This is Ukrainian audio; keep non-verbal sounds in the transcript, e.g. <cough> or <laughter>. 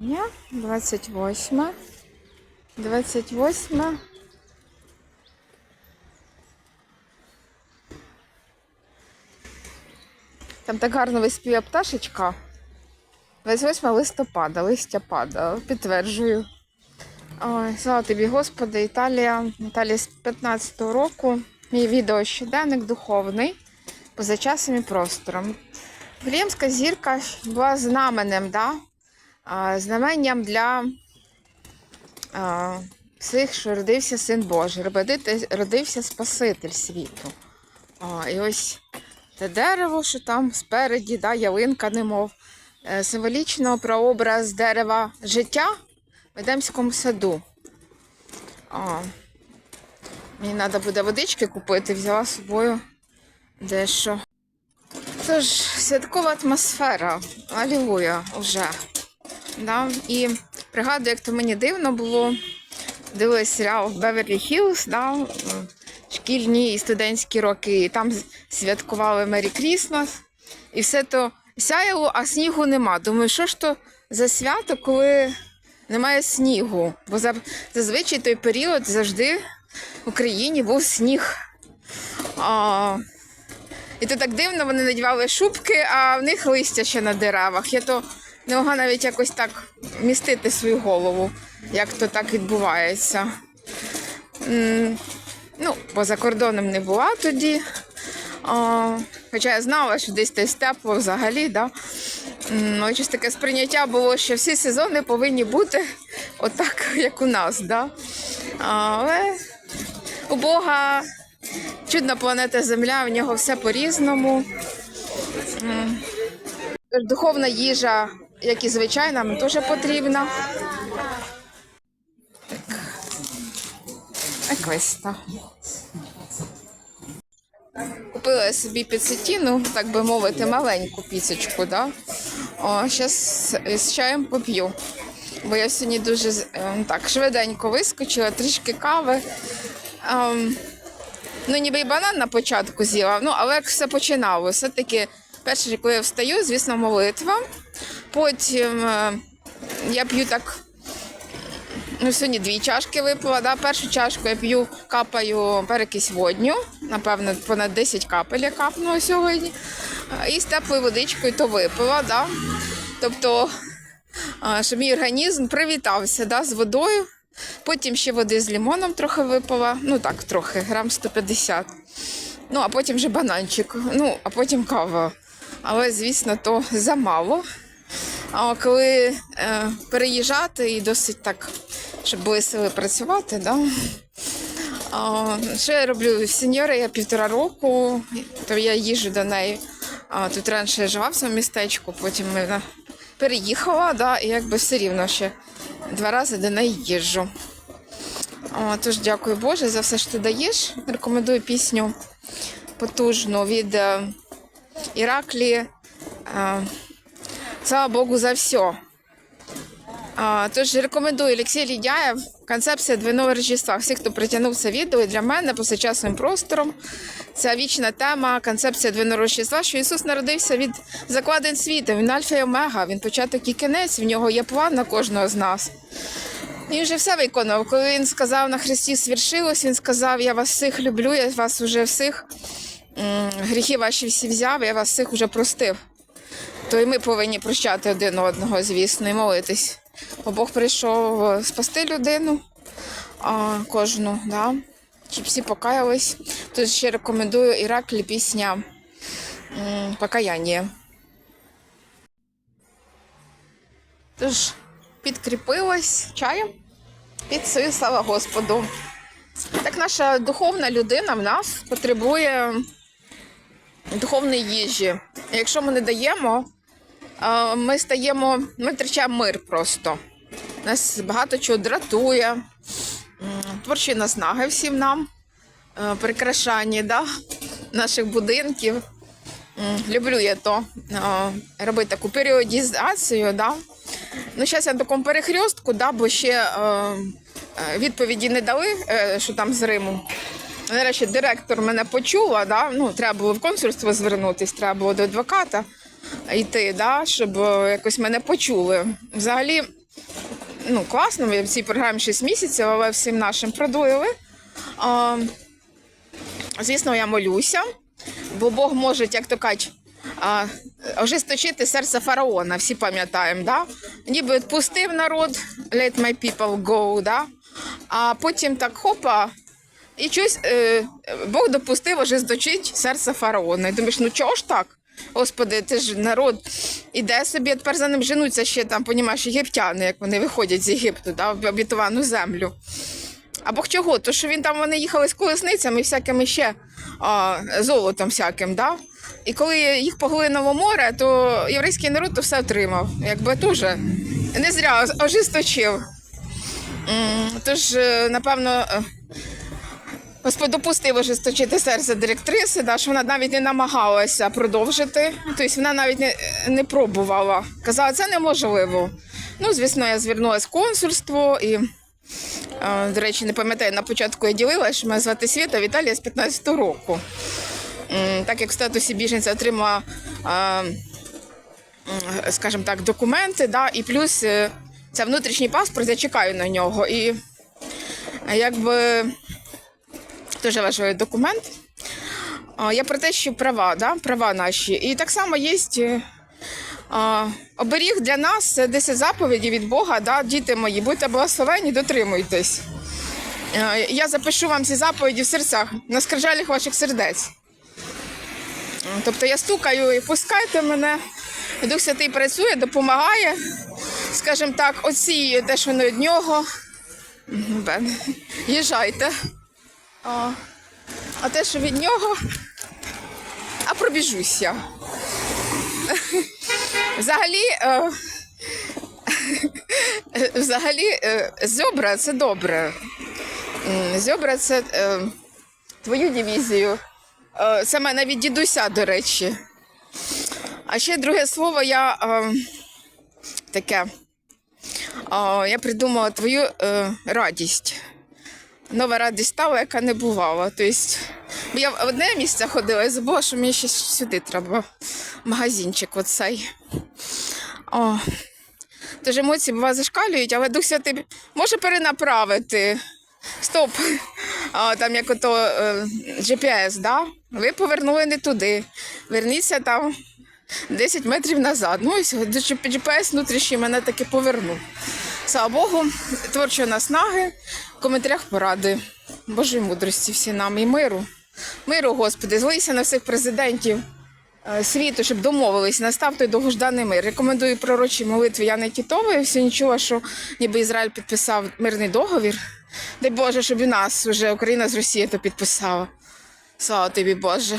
Ні, 28. 28. Там так гарно виспіє пташечка. 28 листопада, листя пада, підтверджую. Ой, слава тобі, Господи, Італія. Італія з 15-го року. Мій відео щоденник духовний, поза часом і простором. Вифлеємська зірка була знаменем, да? Знаменням для всіх, що родився син Божий, родився Спаситель світу. І ось те дерево, що там спереді, да, ялинка, немов, е, символічно прообраз дерева життя в Едемському саду. А, мені треба буде водички купити, взяла з собою дещо. Тож, святкова атмосфера. Алілуя вже. Да? І пригадую, як то мені дивно було. Дивилась серіал Беверлі Хіллз, да? шкільні і студентські роки. І там святкували Мері Крісмас. І все то сяяло, а снігу нема. Думаю, що ж то за свято, коли немає снігу? Бо за- зазвичай той період завжди в Україні був сніг. А, і то так дивно, вони надівали шубки, а в них листя ще на деревах. Я то не могла навіть якось так містити свою голову, як то так відбувається. Ну, бо за кордоном не була тоді. Хоча я знала, що десь десь тепло взагалі, да? Ну, щось таке сприйняття було, що всі сезони повинні бути отак, як у нас. Да? Але у Бога чудна планета Земля, в нього все по-різному. Духовна їжа, як і звичайна, нам теж потрібна. Так. Так. Купила я собі підсетіну, так би мовити, маленьку пісочку, да? О, зараз з чаєм поп'ю. Бо я сьогодні дуже е, так швиденько вискочила, трішки кави. Ем, ну, ніби і банан на початку з'їла, ну, але як все починалося. Все-таки перше, коли я встаю, звісно, молитва. Потім е, я п'ю так. Ну, сьогодні дві чашки випила. Да? Першу чашку я п'ю, капаю перекись водню. Напевно, понад 10 капель я капнула сьогодні. Е, І з теплою водичкою то випила. Да? Тобто, е, щоб мій організм привітався да, з водою. Потім ще води з лимоном трохи випила. Ну так, трохи, грам 150. Ну, а потім вже бананчик. Ну, а потім кава. Але, звісно, то замало. А коли е, переїжджати і досить так, щоб були сили працювати, да? а, що я роблю? Сеньори, я півтора року, то я їжджу до неї. А, тут раніше я жила в цьому містечку, потім вона переїхала, да, і якби все рівно ще два рази до неї їжджу. О, тож дякую Боже за все, що ти даєш. Рекомендую пісню потужну від е, Іраклі. Е, Слава Богу за все. Тож рекомендую Олексій Лідяєв, концепція двойного Рождества. Всі, хто притягнув це відео і для мене по сучасним простором. Ця вічна тема, концепція двойного Рождества, що Ісус народився від закладень світу. Він альфа і омега, він початок і кінець, в нього є план на кожного з нас. Він вже все виконав. Коли він сказав на Христі свершилось, він сказав: Я вас всіх люблю, я вас вже всіх гріхи ваші всі взяв, я вас всіх вже простив. То і ми повинні прощати один одного, звісно, і молитись. Бо Бог прийшов е, спасти людину, а, кожну, да? щоб всі покаялись. Тут ще рекомендую Іраклі пісня Покаяння. Тож, підкріпилась чаєм під свою слава Господу. Так наша духовна людина в нас потребує духовної їжі. Якщо ми не даємо, ми стаємо, ми втрачаємо мир просто. Нас багато чого дратує, творчі наснаги всім нам, е, прикрашання да, наших будинків. Люблю я то е, робити таку періодізацію. Да. Ну, зараз я на такому перехрестку, да, бо ще е, відповіді не дали, що там з Риму. Нарешті директор мене почула, да? ну, треба було в консульство звернутися, треба було до адвоката йти, да? щоб е, якось мене почули. Взагалі, ну, класно, ми в цій програмі 6 місяців, але всім нашим продуїли. А, звісно, я молюся, бо Бог може, як то кажуть, а, ожесточити серце фараона, всі пам'ятаємо, да? ніби відпустив народ, let my people go, да? а потім так хопа, і щось е, Бог допустив ожесточити серце фараона. І думаєш, ну чого ж так? Господи, ти ж народ іде собі, тепер за ним женуться ще там, понімаєш, єгиптяни, як вони виходять з Єгипту, да, в обітовану землю. А Бог чого? То що він там вони їхали з колесницями всякими ще а, золотом всяким, да? І коли їх поглинуло море, то єврейський народ то все отримав. Якби дуже не зря ожесточив. Тож, е, напевно, е, Господь допустив ожесточити серце директриси, да, що вона навіть не намагалася продовжити. Тобто вона навіть не, не пробувала. Казала, це неможливо. Ну, звісно, я звернулася в консульство і. Е, До речі, не пам'ятаю, на початку я ділилася, що мене звати Світа Віталія з 15-го року. Так як в статусі біженця отримала, е, скажімо так, документи, да, і плюс е, це внутрішній паспорт, я чекаю на нього. І якби дуже важливий документ. Я про те, що права, да? права наші. І так само є е, оберіг для нас це 10 заповідей від Бога, да? діти мої, будьте благословені, дотримуйтесь. Е, Я запишу вам ці заповіді в серцях, на скрижалях ваших сердець. Тобто я стукаю і пускайте мене. Дух Святий працює, допомагає. Скажімо так, оцінює те, що не від нього. Їжджайте. А, а те, що від нього, а пробіжуся. Взагалі, е, <laughs> взагалі, е, зьобра це добре. М, Зьобра це е, твою дивізію. Е, мене від дідуся, до речі. А ще друге слово я таке. Я придумала твою радість нова радість стала, яка не бувала. Тобто, я в одне місце ходила і забула, що мені ще сюди треба. Магазинчик оцей. О. Тож емоції бува зашкалюють, але Дух Святий може перенаправити. Стоп. А, там як ото е, GPS, да? ви повернули не туди. Верніться там 10 метрів назад. Ну і GPS внутрішній мене таки повернув. Слава Богу, творчої наснаги, в коментарях поради. Божої мудрості всі нам і миру. Миру, Господи, злися на всіх президентів е, світу, щоб домовились, настав той довгожданий мир. Рекомендую пророчі молитви Яни Тітової. Всі нічого, що ніби Ізраїль підписав мирний договір. Дай Боже, щоб і нас вже Україна з Росією то підписала. Слава тобі, Боже.